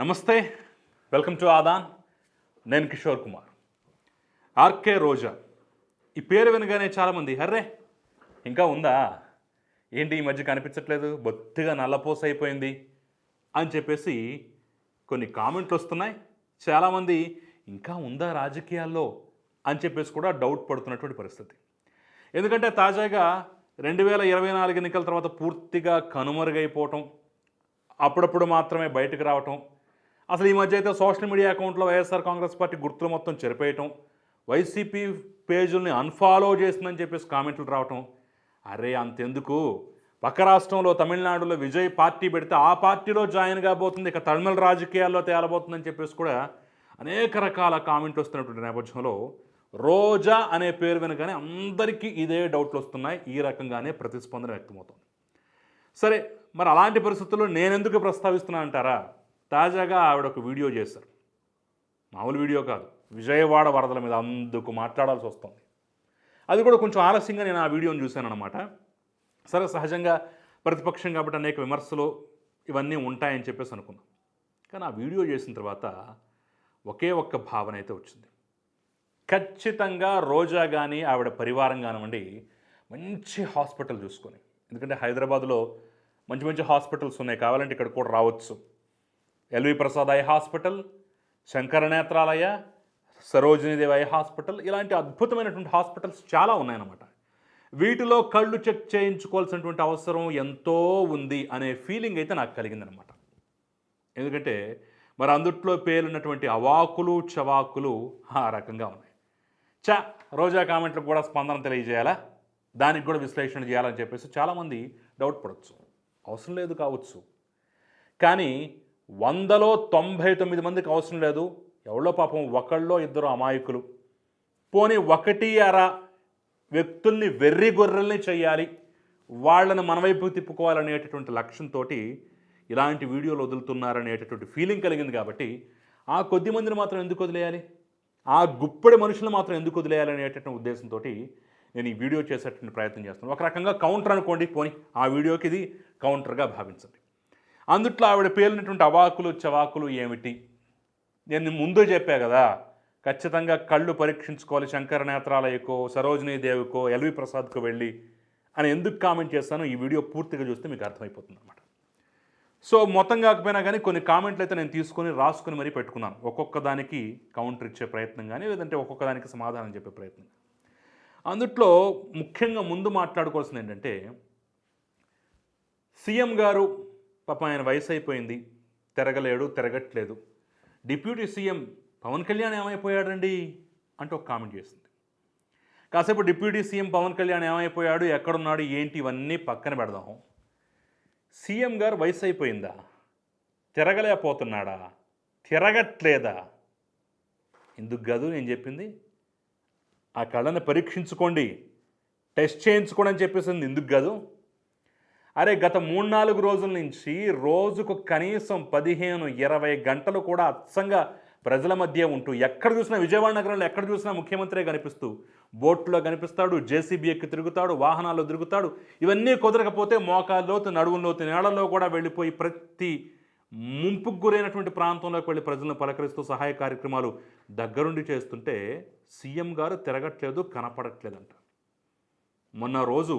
నమస్తే. Welcome to Aadan నేను Kishore Kumar. RK రోజా. ఈ పేరు వినగానే చాలామంది హర్రే ఇంకా ఉందా? ఏంటి ఈ మధ్య కనిపించట్లేదు? బొత్తిగా నల్లపోస అయిపోయింది అని చెప్పేసి కొన్ని కామెంట్లు వస్తున్నాయి. చాలామంది ఇంకా ఉందా రాజకీయాల్లో? అని చెప్పేసి కూడా డౌట్ పడుతున్నటువంటి పరిస్థితి. ఎందుకంటే తాజాగా రెండు వేల ఇరవై నాలుగు ఎన్నికల తర్వాత పూర్తిగా కనుమరుగైపోవటం అప్పుడప్పుడు మాత్రమే బయటకు రావటం అసలు ఈ మధ్య అయితే సోషల్ మీడియా అకౌంట్లో వైఎస్ఆర్ కాంగ్రెస్ పార్టీ గుర్తులు మొత్తం చెరిపేయటం వైసీపీ పేజీల్ని అన్ఫాలో చేసిందని చెప్పేసి కామెంట్లు రావటం. అరే అంతెందుకు? పక్క రాష్ట్రంలో తమిళనాడులో విజయ్ పార్టీ పెడితే ఆ పార్టీలో జాయిన్ కాబోతుంది ఇక తమిళ రాజకీయాల్లో తేలబోతుందని చెప్పేసి కూడా అనేక రకాల కామెంట్లు వస్తున్నటువంటి నేపథ్యంలో రోజా అనే పేరు వినగానే అందరికీ ఇదే డౌట్లు వస్తున్నాయి ఈ రకంగానే ప్రతిస్పందన వ్యక్తమవుతుంది. సరే మరి అలాంటి పరిస్థితుల్లో నేనెందుకు ప్రస్తావిస్తున్నా అంటారా? తాజాగా ఆవిడ ఒక వీడియో చేశారు. మామూలు వీడియో కాదు. విజయవాడ వరదల మీద అందుకు మాట్లాడాల్సి వస్తుంది. అది కూడా కొంచెం ఆలస్యంగా నేను ఆ వీడియోని చూశాను అనమాట సరే సహజంగా ప్రతిపక్షం కాబట్టి అనేక విమర్శలు ఇవన్నీ ఉంటాయని చెప్పేసి అనుకున్నాం. కానీ ఆ వీడియో చేసిన తర్వాత ఒకే ఒక్క భావన అయితే వచ్చింది. ఖచ్చితంగా రోజా కానీ ఆవిడ పరివారం కానివ్వండి మంచి హాస్పిటల్ చూసుకొని ఎందుకంటే హైదరాబాద్లో మంచి మంచి హాస్పిటల్స్ ఉన్నాయి. కావాలంటే ఇక్కడ కూడా రావచ్చు. LV Prasad eye hospital Shankara Nethralaya Sarojini Devi eye hospital ఇలాంటి అద్భుతమైనటువంటి హాస్పిటల్స్ చాలా ఉన్నాయన్నమాట. వీటిలో కళ్ళు చెక్ చేయించుకోవాల్సినటువంటి అవసరం ఎంతో ఉంది అనే ఫీలింగ్ అయితే నాకు కలిగిందనమాట ఎందుకంటే మరి అందుట్లో పేరున్నటువంటి అవాకులు చవాకులు ఆ రకంగా ఉన్నాయి. చా రోజా కామెంట్లకు కూడా స్పందన తెలియజేయాలా? దానికి కూడా విశ్లేషణ చేయాలని చెప్పేసి చాలామంది డౌట్ పడవచ్చు అవసరం లేదు కావచ్చు. కానీ వందలో తొంభై తొమ్మిది మందికి అవసరం లేదు. ఎవరో పాపం ఒకళ్ళో ఇద్దరు అమాయకులు. పోనీ ఒకటి అర వ్యక్తుల్ని వెర్రి గొర్రెల్ని చేయాలి. వాళ్ళని మన వైపు తిప్పుకోవాలనేటటువంటి లక్ష్యంతో ఇలాంటి వీడియోలు వదులుతున్నారనేటటువంటి ఫీలింగ్ కలిగింది కాబట్టి ఆ కొద్ది మందిని మాత్రం ఎందుకు వదిలేయాలి? ఆ గుప్పడి మనుషులు మాత్రం ఎందుకు వదిలేయాలనేటటువంటి ఉద్దేశంతో నేను ఈ వీడియో చేసేటువంటి ప్రయత్నం చేస్తున్నాను. ఒక రకంగా కౌంటర్ అనుకోండి పోని ఆ వీడియోకి ఇది కౌంటర్గా భావించండి. అందుట్లో ఆవిడ పేలినటువంటి అవాకులు చవాకులు ఏమిటి? నేను ముందు చెప్పా కదా ఖచ్చితంగా కళ్ళు పరీక్షించుకోవాలి శంకర నేత్రాలయకో సరోజినీ దేవికో ఎల్వి ప్రసాద్కు వెళ్ళి అని ఎందుకు కామెంట్ చేస్తానో ఈ వీడియో పూర్తిగా చూస్తే మీకు అర్థమైపోతుంది అనమాట సో మొత్తం కాకపోయినా కానీ కొన్ని కామెంట్లు అయితే నేను తీసుకొని రాసుకొని మరీ పెట్టుకున్నాను. ఒక్కొక్క దానికి కౌంటర్ ఇచ్చే ప్రయత్నం కానీ లేదంటే ఒక్కొక్క దానికి సమాధానం చెప్పే ప్రయత్నం అందుట్లో ముఖ్యంగా ముందు మాట్లాడుకోవాల్సింది ఏంటంటే సీఎం గారు పాపం ఆయన వయసు అయిపోయింది తిరగలేడు తిరగట్లేదు. డిప్యూటీ సీఎం పవన్ కళ్యాణ్ ఏమైపోయాడండి? అంటూ ఒక కామెంట్ చేసింది. కాసేపు డిప్యూటీ సీఎం పవన్ కళ్యాణ్ ఏమైపోయాడు? ఎక్కడున్నాడు? ఏంటి? ఇవన్నీ పక్కన పెడదాం. సీఎం గారు వయసు అయిపోయిందా తిరగలేకపోతున్నాడా? తిరగట్లేదా? ఎందుకు కాదు? నేను చెప్పింది ఆ కళ్ళని పరీక్షించుకోండి టెస్ట్ చేయించుకోండి అని చెప్పేసింది. ఎందుకు కాదు? అరే గత మూడు నాలుగు రోజుల నుంచి రోజుకు కనీసం పదిహేను ఇరవై గంటలు కూడా అచ్చంగా ప్రజల మధ్య ఉంటూ ఎక్కడ చూసినా విజయవాడ నగరంలో ఎక్కడ చూసినా ముఖ్యమంత్రే కనిపిస్తూ బోట్లో కనిపిస్తాడు జేసీబీ ఎక్కి తిరుగుతాడు వాహనాల్లో తిరుగుతాడు. ఇవన్నీ కుదరకపోతే మోకాల్లోతు నడువుల్లోతు నేళల్లో కూడా వెళ్ళిపోయి ప్రతి ముంపుకు గురైనటువంటి ప్రాంతంలోకి వెళ్ళి ప్రజలను పలకరిస్తూ సహాయ కార్యక్రమాలు దగ్గరుండి చేస్తుంటే సీఎం గారు తిరగట్లేదు కనపడట్లేదంట. మొన్న రోజు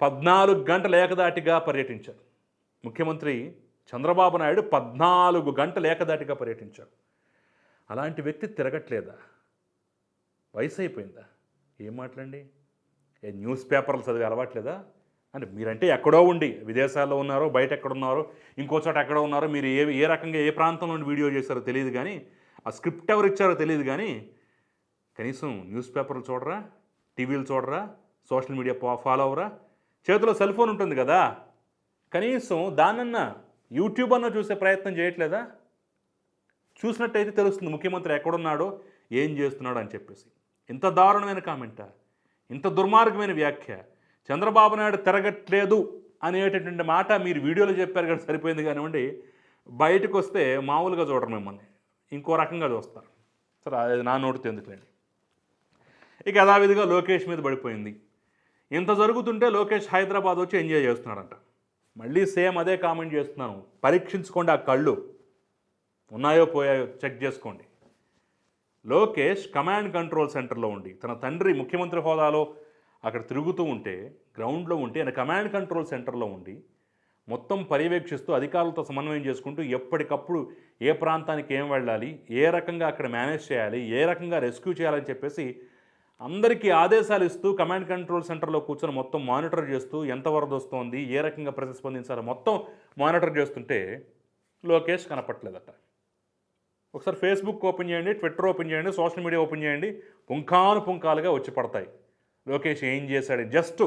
పద్నాలుగు గంటల ఏకదాటిగా పర్యటించారు. ముఖ్యమంత్రి చంద్రబాబు నాయుడు పద్నాలుగు గంటల ఏకదాటిగా పర్యటించారు. అలాంటి వ్యక్తి తిరగట్లేదా? వయసు అయిపోయిందా? ఏం మాట్లాడండి? ఏ న్యూస్ పేపర్లు చదివి అలవాట్లేదా? అంటే మీరంటే ఎక్కడో ఉండి విదేశాల్లో ఉన్నారో బయట ఎక్కడ ఉన్నారో ఇంకో చోట ఎక్కడో ఉన్నారో మీరు ఏ ఏ రకంగా ఏ ప్రాంతంలో వీడియో చేశారో తెలియదు కానీ ఆ స్క్రిప్ట్ ఎవరు ఇచ్చారో తెలియదు కానీ కనీసం న్యూస్ పేపర్లు చూడరా? టీవీలు చూడరా? సోషల్ మీడియా ఫాలో అవరా చేతిలో సెల్ ఫోన్ ఉంటుంది కదా. కనీసం దానన్నా యూట్యూబ్ అన్న చూసే ప్రయత్నం చేయట్లేదా? చూసినట్టయితే తెలుస్తుంది ముఖ్యమంత్రి ఎక్కడున్నాడో ఏం చేస్తున్నాడో అని చెప్పేసి. ఇంత దారుణమైన కామెంటా ఇంత దుర్మార్గమైన వ్యాఖ్య. చంద్రబాబు నాయుడు తిరగట్లేదు అనేటటువంటి మాట మీరు వీడియోలో చెప్పారు కదా సరిపోయింది కానివ్వండి. బయటకు వస్తే మామూలుగా చూడరు మిమ్మల్ని. ఇంకో రకంగా చూస్తారు. సరే అది నా నోటితో ఎందుకులేండి? ఇక యథావిధిగా లోకేష్ మీద పడిపోయింది. ఇంత జరుగుతుంటే లోకేష్ హైదరాబాద్ వచ్చి ఎంజాయ్ చేస్తున్నాడంట. మళ్ళీ సేమ్ అదే కామెంట్ చేస్తున్నాను. పరీక్షించుకోండి ఆ కళ్ళు. ఉన్నాయో పోయాయో చెక్ చేసుకోండి. లోకేష్ కమాండ్ కంట్రోల్ సెంటర్లో ఉండి తన తండ్రి ముఖ్యమంత్రి హోదాలో అక్కడ తిరుగుతూ ఉంటే గ్రౌండ్లో ఉంటే ఆయన కమాండ్ కంట్రోల్ సెంటర్లో ఉండి మొత్తం పర్యవేక్షిస్తూ అధికారులతో సమన్వయం చేసుకుంటూ ఎప్పటికప్పుడు ఏ ప్రాంతానికి ఏం వెళ్ళాలి ఏ రకంగా అక్కడ మేనేజ్ చేయాలి ఏ రకంగా రెస్క్యూ చేయాలని చెప్పేసి అందరికీ ఆదేశాలు ఇస్తూ కమాండ్ కంట్రోల్ సెంటర్లో కూర్చొని మొత్తం మానిటర్ చేస్తూ ఎంత వరద వస్తోంది ఏ రకంగా ప్రతిస్పందించాలో మొత్తం మానిటర్ చేస్తుంటే లోకేష్ కనపట్లేదట. ఒకసారి ఫేస్బుక్ ఓపెన్ చేయండి ట్విట్టర్ ఓపెన్ చేయండి సోషల్ మీడియా ఓపెన్ చేయండి పుంఖాను పుంఖాలుగా వచ్చి పడతాయి. లోకేష్ ఏం చేశాడు? జస్ట్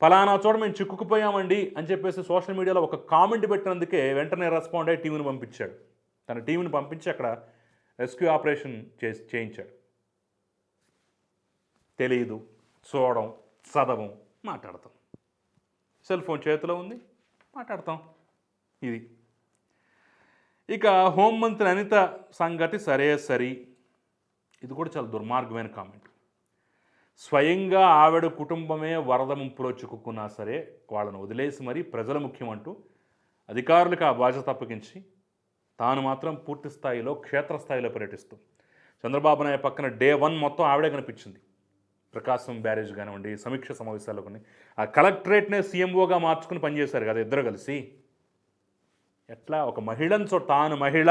ఫలానా చోట మేము చిక్కుకుపోయామండి అని చెప్పేసి సోషల్ మీడియాలో ఒక కామెంట్ పెట్టినందుకే వెంటనే రెస్పాండ్ అయ్యి టీంని పంపించాడు. తన టీంని పంపించి అక్కడ రెస్క్యూ ఆపరేషన్ చేసి చేయించాడు. తెలియదు చూడడం చదవం మాట్లాడతాం. సెల్ ఫోన్ చేతిలో ఉంది మాట్లాడతాం. ఇది. ఇక హోంమంత్రి అనిత సంగతి సరే సరి. ఇది కూడా చాలా దుర్మార్గమైన కామెంట్. స్వయంగా ఆవిడ కుటుంబమే వరద ముంపులో చిక్కుకున్నా సరే వాళ్ళను వదిలేసి మరీ ప్రజల ముఖ్యమంటూ అధికారులకు ఆ బాధ్యత అప్పగించి తాను మాత్రం పూర్తి స్థాయిలో క్షేత్రస్థాయిలో పర్యటిస్తూ చంద్రబాబు నాయుడు పక్కన డే వన్ మొత్తం ఆవిడే కనిపించింది. ప్రకాశం బ్యారేజ్ కానివ్వండి సమీక్ష సమావేశాల్లో కొన్ని. ఆ కలెక్టరేట్నే సీఎంఓగా మార్చుకుని పనిచేశారు కదా ఇద్దరు కలిసి. ఎట్లా ఒక మహిళను సో తాను మహిళ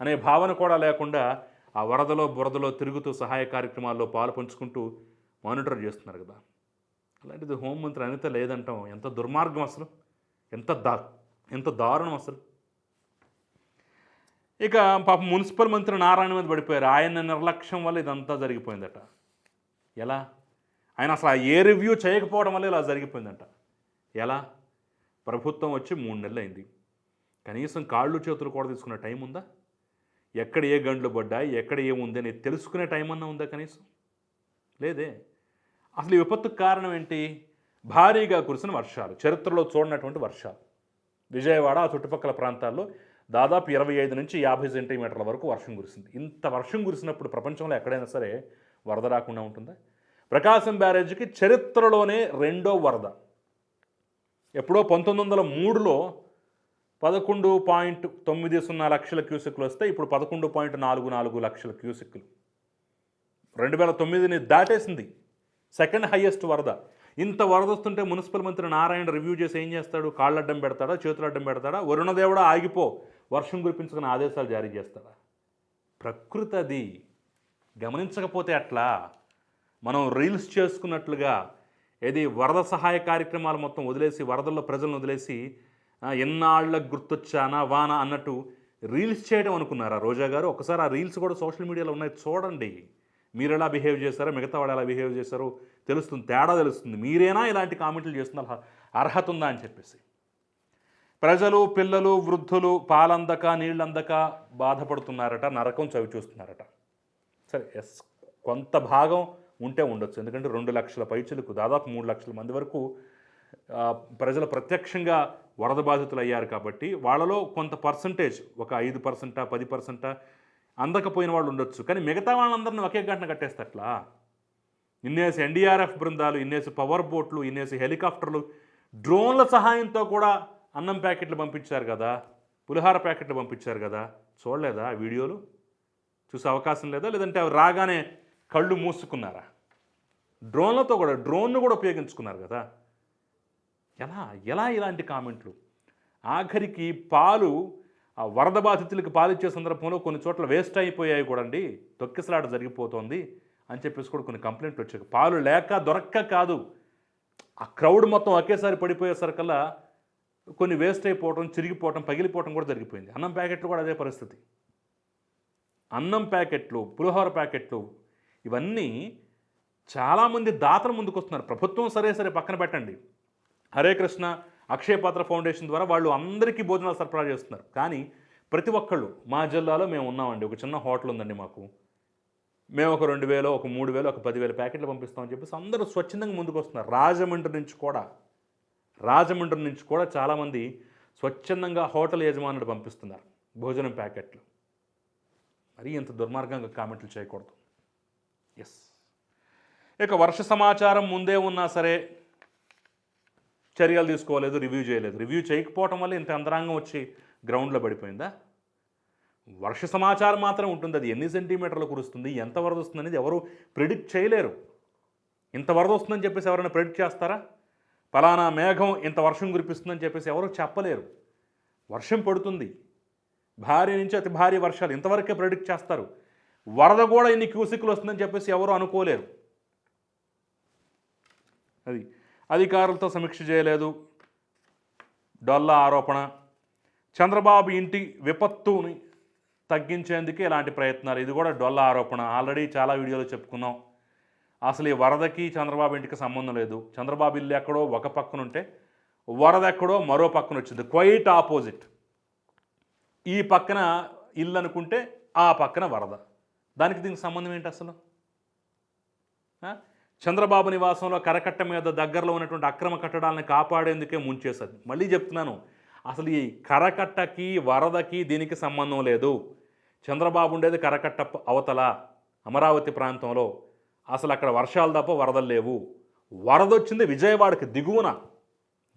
అనే భావన కూడా లేకుండా ఆ వరదలో బురదలో తిరుగుతూ సహాయ కార్యక్రమాల్లో పాలు పంచుకుంటూ మానిటర్ చేస్తున్నారు కదా. అలాంటిది హోంమంత్రి అనిత లేదంటాం. ఎంత దుర్మార్గం అసలు. ఎంత దా ఎంత దారుణం అసలు. ఇక పాప మున్సిపల్ మంత్రి నారాయణ మీద పడిపోయారు. ఆయన నిర్లక్ష్యం వల్ల ఇదంతా జరిగిపోయిందట. ఎలా? ఆయన అసలు ఆ ఏ రివ్యూ చేయకపోవడం వల్ల ఇలా జరిగిపోయిందంట. ఎలా? ప్రభుత్వం వచ్చి మూడు నెలలు అయింది కనీసం కాళ్ళు చేతులు కూడా తీసుకునే టైం ఉందా? ఎక్కడ ఏ గండ్లు పడ్డాయి ఎక్కడ ఏముంది అని తెలుసుకునే టైం అన్నా ఉందా కనీసం? లేదే. అసలు ఈ విపత్తుకు కారణం ఏంటి? భారీగా కురిసిన వర్షాలు చరిత్రలో చూడనటువంటి వర్షాలు. విజయవాడ ఆ చుట్టుపక్కల ప్రాంతాల్లో దాదాపు ఇరవై ఐదు నుంచి యాభై సెంటీమీటర్ల వరకు వర్షం కురిసింది. ఇంత వర్షం కురిసినప్పుడు ప్రపంచంలో ఎక్కడైనా సరే వరద రాకుండా ఉంటుందా? ప్రకాశం బ్యారేజ్కి చరిత్రలోనే రెండో వరద. ఎప్పుడో పంతొమ్మిది వందల మూడులో పదకొండు పాయింట్ తొమ్మిది సున్నా లక్షల క్యూసెక్లు వస్తే ఇప్పుడు పదకొండు పాయింట్ నాలుగు నాలుగు లక్షల క్యూసెక్లు. రెండు వేల తొమ్మిదిని దాటేసింది సెకండ్ హయ్యెస్ట్ వరద. ఇంత వరద వస్తుంటే మున్సిపల్ మంత్రి నారాయణ రివ్యూ చేసి ఏం చేస్తాడు? కాళ్ళడ్డం పెడతాడా? చేతులడ్డం పెడతాడా? వరుణదేవుడా ఆగిపో. వర్షం కురిపించుకుని ఆదేశాలు జారీ చేస్తాడా? ప్రకృతి అది గమనించకపోతే అట్లా మనం రీల్స్ చేసుకున్నట్లుగా ఏది వరద సహాయ కార్యక్రమాలు మొత్తం వదిలేసి వరదల్లో ప్రజలను వదిలేసి ఆ, ఎన్నాళ్ళకు గుర్తొచ్చానా వానా అన్నట్టు రీల్స్ చేయడం అనుకున్నారా? రోజా గారు ఒకసారి ఆ రీల్స్ కూడా సోషల్ మీడియాలో ఉన్నాయి చూడండి. మీరు ఎలా బిహేవ్ చేశారో? మిగతా వాళ్ళు ఎలా బిహేవ్ చేశారో? తెలుస్తుంది తేడా తెలుస్తుంది. మీరేనా ఇలాంటి కామెంట్లు చేస్తున్నారు? అర్హత ఉందా అని చెప్పేసి. ప్రజలు పిల్లలు వృద్ధులు పాలందక నీళ్ళందక బాధపడుతున్నారట నరకం చవి చూస్తున్నారట సరే ఎస్ కొంత భాగం ఉంటే ఉండొచ్చు. ఎందుకంటే రెండు లక్షల పైచులకు దాదాపు మూడు లక్షల మంది వరకు ప్రజలు ప్రత్యక్షంగా వరద బాధితులు అయ్యారు కాబట్టి వాళ్ళలో కొంత పర్సంటేజ్ ఒక ఐదు పర్సెంటా పది పర్సెంటా అందకపోయిన వాళ్ళు ఉండొచ్చు. కానీ మిగతా వాళ్ళందరిని ఒకే గంటన కట్టేస్తట్లా? ఇన్నేసి ఎన్డీఆర్ఎఫ్ బృందాలు ఇన్నేసి పవర్ బోట్లు ఇన్నేసి హెలికాప్టర్లు డ్రోన్ల సహాయంతో కూడా అన్నం ప్యాకెట్లు పంపించారు కదా? పులిహార ప్యాకెట్లు పంపించారు కదా? చూడలేదా వీడియోలు? చూసే అవకాశం లేదా? లేదంటే అవి రాగానే కళ్ళు మూసుకున్నారా? డ్రోన్లతో కూడా డ్రోన్ను కూడా ఉపయోగించుకున్నారు కదా? ఎలా ఎలా ఇలాంటి కామెంట్లు? ఆఖరికి పాలు ఆ వరద బాధితులకు పాలిచ్చే సందర్భంలో కొన్ని చోట్ల వేస్ట్ అయిపోయాయి కూడండి తొక్కిసలాట జరిగిపోతోంది అని చెప్పేసి కూడా కొన్ని కంప్లైంట్లు వచ్చాయి. పాలు లేక దొరక్క కాదు. ఆ క్రౌడ్ మొత్తం ఒకేసారి పడిపోయేసరికల్లా కొన్ని వేస్ట్ అయిపోవటం చిరిగిపోవటం పగిలిపోవటం కూడా జరిగిపోయింది. అన్నం ప్యాకెట్లు కూడా అదే పరిస్థితి. అన్నం ప్యాకెట్లు పులిహోర ప్యాకెట్లు ఇవన్నీ చాలామంది దాతల ముందుకు వస్తున్నారు ప్రభుత్వం సరే సరే పక్కన పెట్టండి. హరే కృష్ణ అక్షయ పాత్ర ఫౌండేషన్ ద్వారా వాళ్ళు అందరికీ భోజనాలు సరఫరా చేస్తున్నారు. కానీ ప్రతి ఒక్కళ్ళు మా జిల్లాలో మేము ఉన్నామండి. ఒక చిన్న హోటల్ ఉందండి మాకు. మేము ఒక రెండు వేలు ఒక మూడు వేలు ఒక పదివేల ప్యాకెట్లు పంపిస్తామని చెప్పేసి అందరూ స్వచ్ఛందంగా ముందుకు వస్తున్నారు రాజమండ్రి నుంచి కూడా రాజమండ్రి నుంచి కూడా చాలామంది స్వచ్ఛందంగా హోటల్ యజమానులు పంపిస్తున్నారు. భోజనం ప్యాకెట్లు. మరి ఇంత దుర్మార్గంగా కామెంట్లు చేయకూడదు. ఎస్ ఇక వర్ష సమాచారం ముందే ఉన్నా సరే చర్యలు తీసుకోలేదు రివ్యూ చేయలేదు. రివ్యూ చేయకపోవటం వల్ల ఇంత అంతరాంగం వచ్చి గ్రౌండ్లో పడిపోయిందా? వర్ష సమాచారం మాత్రం ఉంటుంది. అది ఎన్ని సెంటీమీటర్లు కురుస్తుంది ఎంత వరద వస్తుంది అనేది ఎవరు ప్రిడిక్ట్ చేయలేరు. ఇంత వరద వస్తుందని చెప్పేసి ఎవరైనా ప్రిడిక్ట్ చేస్తారా? ఫలానా మేఘం ఇంత వర్షం కురిపిస్తుందని చెప్పేసి ఎవరు చెప్పలేరు. వర్షం పడుతుంది. భారీ నుంచి అతి భారీ వర్షాలు ఇంతవరకే ప్రిడిక్ట్ చేస్తారు. వరద కూడా ఇన్ని క్యూసిక్లు వస్తుందని చెప్పేసి ఎవరు అనుకోలేరు. అది అధికారులతో సమీక్ష చేయలేదు. డొల్లా ఆరోపణ. చంద్రబాబు ఇంటి విపత్తుని తగ్గించేందుకు ఇలాంటి ప్రయత్నాలు. ఇది కూడా డొల్ల ఆరోపణ. ఆల్రెడీ చాలా వీడియోలో చెప్పుకున్నాం. అసలు ఈ వరదకి చంద్రబాబు ఇంటికి సంబంధం లేదు. చంద్రబాబు ఇల్లు ఎక్కడో ఒక పక్కన ఉంటే వరద ఎక్కడో మరో పక్కన వచ్చింది. Quite opposite. ఈ పక్కన ఇల్లు అనుకుంటే ఆ పక్కన వరద. దానికి దీనికి సంబంధం ఏంటి అసలు? చంద్రబాబు నివాసంలో కరకట్ట మీద దగ్గరలో ఉన్నటువంటి అక్రమ కట్టడాలను కాపాడేందుకే ముంచేస్తుంది మళ్ళీ చెప్తున్నాను అసలు ఈ కరకట్టకి వరదకి దీనికి సంబంధం లేదు. చంద్రబాబు ఉండేది కరకట్ట అవతల అమరావతి ప్రాంతంలో. అసలు అక్కడ వర్షాలు తప్ప వరదలు లేవు. వరద వచ్చింది విజయవాడకి దిగువన.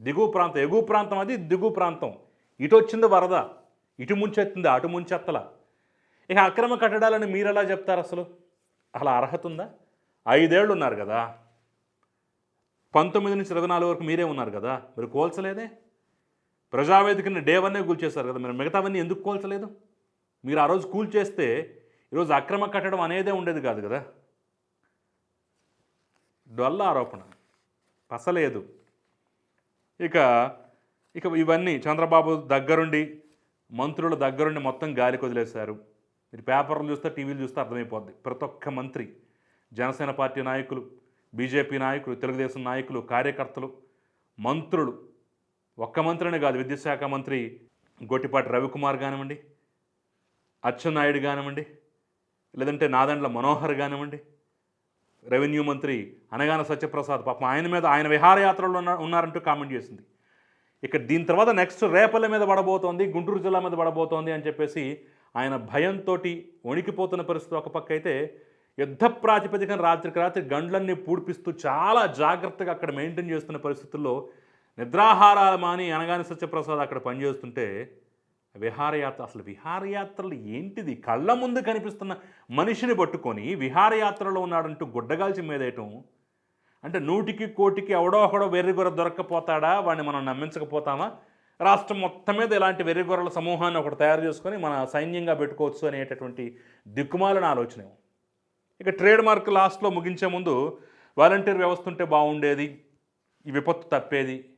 దిగువ ప్రాంతం ఎగువ ప్రాంతం అది దిగువ ప్రాంతం. ఇటు వచ్చింది వరద. ఇటు ముంచెత్తింది అటు ముంచెత్తల. ఇక అక్రమ కట్టడాలని మీరు ఎలా చెప్తారు అసలు? అసలు అర్హత ఉందా? ఐదేళ్ళు ఉన్నారు కదా. పంతొమ్మిది నుంచి ఇరవై నాలుగు వరకు మీరే ఉన్నారు కదా. మీరు కోల్చలేదే? ప్రజావేదికని డే వన్నే కూల్చేశారు కదా. మీరు మిగతావన్నీ ఎందుకు కోల్చలేదు? మీరు ఆ రోజు కూల్చేస్తే ఈరోజు అక్రమ కట్టడం అనేదే ఉండేది కాదు కదా. డొల్ల ఆరోపణ. పసలేదు. ఇక ఇక ఇవన్నీ చంద్రబాబు దగ్గరుండి మంత్రుల దగ్గరుండి మొత్తం గాలికి వదిలేశారు. మీరు పేపర్లు చూస్తే టీవీలు చూస్తే అర్థమైపోద్ది. ప్రతి ఒక్క మంత్రి జనసేన పార్టీ నాయకులు బీజేపీ నాయకులు తెలుగుదేశం నాయకులు కార్యకర్తలు మంత్రులు. ఒక్క మంత్రిని కాదు విద్యాశాఖ మంత్రి గొట్టిపాటి రవికుమార్ కానివ్వండి అచ్చెన్నాయుడు కానివ్వండి లేదంటే నాదండ్ల మనోహర్ కానివ్వండి రెవెన్యూ మంత్రి అనగాన సత్యప్రసాద్ పాపం ఆయన మీద ఆయన విహారయాత్రలో ఉన్న ఉన్నారంటూ కామెంట్ చేసింది. ఇక దీని తర్వాత నెక్స్ట్ రేపల్లె మీద పడబోతోంది గుంటూరు జిల్లా మీద పడబోతోంది అని చెప్పేసి ఆయన భయంతో వణికిపోతున్న పరిస్థితి ఒక పక్క అయితే యుద్ధ ప్రాతిపదికన రాత్రికి రాత్రి గండ్లన్నీ పూడిపిస్తూ చాలా జాగ్రత్తగా అక్కడ మెయింటైన్ చేస్తున్న పరిస్థితుల్లో నిద్రాహారాలు మాని అనగాని సత్యప్రసాద్ అక్కడ పనిచేస్తుంటే విహారయాత్ర అసలు విహారయాత్రలు ఏంటిది? కళ్ళ ముందు కనిపిస్తున్న మనిషిని పట్టుకొని విహారయాత్రలో ఉన్నాడంటూ గుడ్డగాల్చి మీదేయటం. అంటే నూటికి కోటికి ఎవడో ఒకడో వెర్రిగొర దొరక్కపోతాడా? వాడిని మనం నమ్మించకపోతామా? రాష్ట్రం మొత్తం మీద ఇలాంటి వెర్రిగొర్రల సమూహాన్ని ఒకటి తయారు చేసుకొని మన సైన్యంగా పెట్టుకోవచ్చు అనేటటువంటి దిక్కుమాలిన ఆలోచన ఇక ట్రేడ్ మార్క్ లాస్ట్లో ముగించే ముందు వాలంటీర్ వ్యవస్థ ఉంటే బాగుండేది ఈ విపత్తు తప్పేది.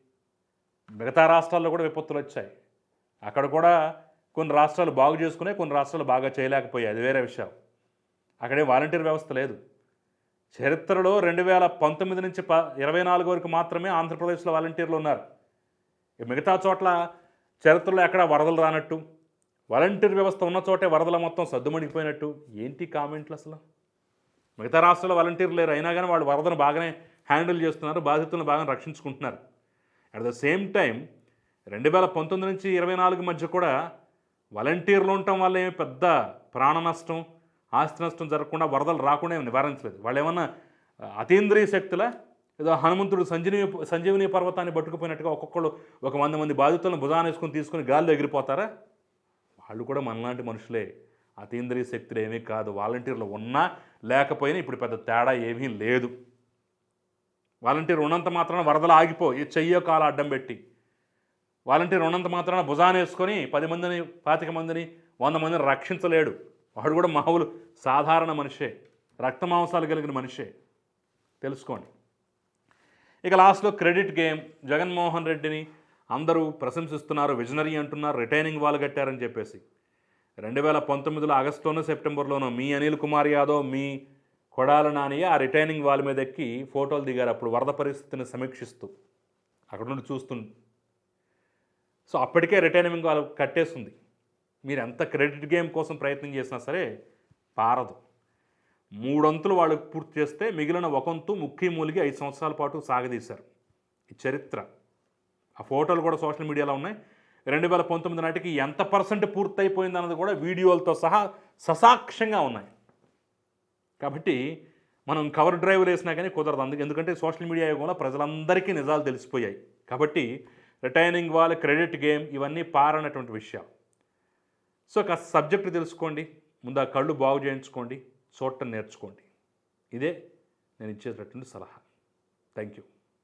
మిగతా రాష్ట్రాల్లో కూడా విపత్తులు వచ్చాయి. అక్కడ కూడా కొన్ని రాష్ట్రాలు బాగు చేసుకునే కొన్ని రాష్ట్రాలు బాగా చేయలేకపోయాయి. అది వేరే విషయం. అక్కడే వాలంటీర్ వ్యవస్థ లేదు. చరిత్రలో రెండు వేల పంతొమ్మిది నుంచి ప ఇరవై నాలుగు వరకు మాత్రమే ఆంధ్రప్రదేశ్లో వాలంటీర్లు ఉన్నారు. మిగతా చోట్ల చరిత్రలో ఎక్కడ వరదలు రానట్టు వాలంటీర్ వ్యవస్థ ఉన్న చోటే వరదల మొత్తం సద్దుమణిగిపోయినట్టు. ఏంటి కామెంట్లు అసలు? మిగతా రాష్ట్రాల వాలంటీర్లు లేరు అయినా కానీ వాళ్ళు వరదను బాగానే హ్యాండిల్ చేస్తున్నారు బాధితులను బాగానే రక్షించుకుంటున్నారు. అట్ ద సేమ్ టైం రెండు వేల పంతొమ్మిది నుంచి ఇరవై నాలుగు మధ్య కూడా వాలంటీర్లు ఉండటం వల్ల ఏమి పెద్ద ప్రాణ నష్టం ఆస్తి నష్టం జరగకుండా వరదలు రాకుండా నివారించలేదు. వాళ్ళు ఏమన్నా అతీంద్రియ శక్తుల? ఏదో హనుమంతుడు సంజీవి సంజీవని పర్వతాన్ని పట్టుకుపోయినట్టుగా ఒక్కొక్కళ్ళు ఒక వంద మంది బాధితులను భుజాన వేసుకొని తీసుకొని గాల్లో ఎగిరిపోతారా? వాళ్ళు కూడా మనలాంటి మనుషులే. అతీంద్రియ శక్తులు ఏమీ కాదు. వాలంటీర్లు ఉన్నా లేకపోయినా ఇప్పుడు పెద్ద తేడా ఏమీ లేదు. వాలంటీర్ ఉన్నంత మాత్రాన వరదలు ఆగిపో. ఈ చెయ్యో కాలు అడ్డం పెట్టి. వాలంటీర్ ఉన్నంత మాత్రాన భుజాన వేసుకొని పది మందిని పాతిక మందిని వంద మందిని రక్షించలేడు. వాడు కూడా మామూలు సాధారణ మనిషే. రక్త మాంసాలు కలిగిన మనిషే. తెలుసుకోండి. ఇక లాస్ట్లో క్రెడిట్ గేమ్. జగన్మోహన్ రెడ్డిని అందరూ ప్రశంసిస్తున్నారు విజనరీ అంటున్నారు రిటైనింగ్ వాళ్ళు కట్టారని చెప్పేసి. రెండు వేల పంతొమ్మిదిలో ఆగస్టులోనూ సెప్టెంబర్లోనూ మీ అనిల్ కుమార్ యాదవ్ మీ కొడాల నాని ఆ రిటైనింగ్ వాల్ మీద ఎక్కి ఫోటోలు దిగారు. అప్పుడు వరద పరిస్థితిని సమీక్షిస్తూ అక్కడ నుండి చూస్తు సో అప్పటికే రిటైనింగ్ వాల్ కట్టేస్తుంది మీరు ఎంత క్రెడిట్ గేమ్ కోసం ప్రయత్నం చేసినా సరే పారదు. మూడొంతులు వాళ్ళు పూర్తి చేస్తే మిగిలిన ఒకంతు ముఖ్య మూలిగి ఐదు సంవత్సరాల పాటు సాగదీశారు. ఈ చరిత్ర. ఆ ఫోటోలు కూడా సోషల్ మీడియాలో ఉన్నాయి. రెండు వేల పంతొమ్మిది నాటికి ఎంత పర్సెంట్ పూర్తయిపోయింది అన్నది కూడా వీడియోలతో సహా ససాక్ష్యంగా ఉన్నాయి. కాబట్టి మనం కవర్ డ్రైవ్ వేసినా కానీ కుదరదు. అందుకు ఎందుకంటే సోషల్ మీడియా యుగంలో ప్రజలందరికీ నిజాలు తెలిసిపోయాయి. కాబట్టి రిటైనింగ్ వాళ్ళ క్రెడిట్ గేమ్ ఇవన్నీ పారనటువంటి విషయాలు. సో కాస్త సబ్జెక్ట్ తెలుసుకోండి. ముందు ఆ కళ్ళు బాగు చేయించుకోండి. చూడటం నేర్చుకోండి. ఇదే నేను ఇచ్చేటటువంటి సలహా. Thank you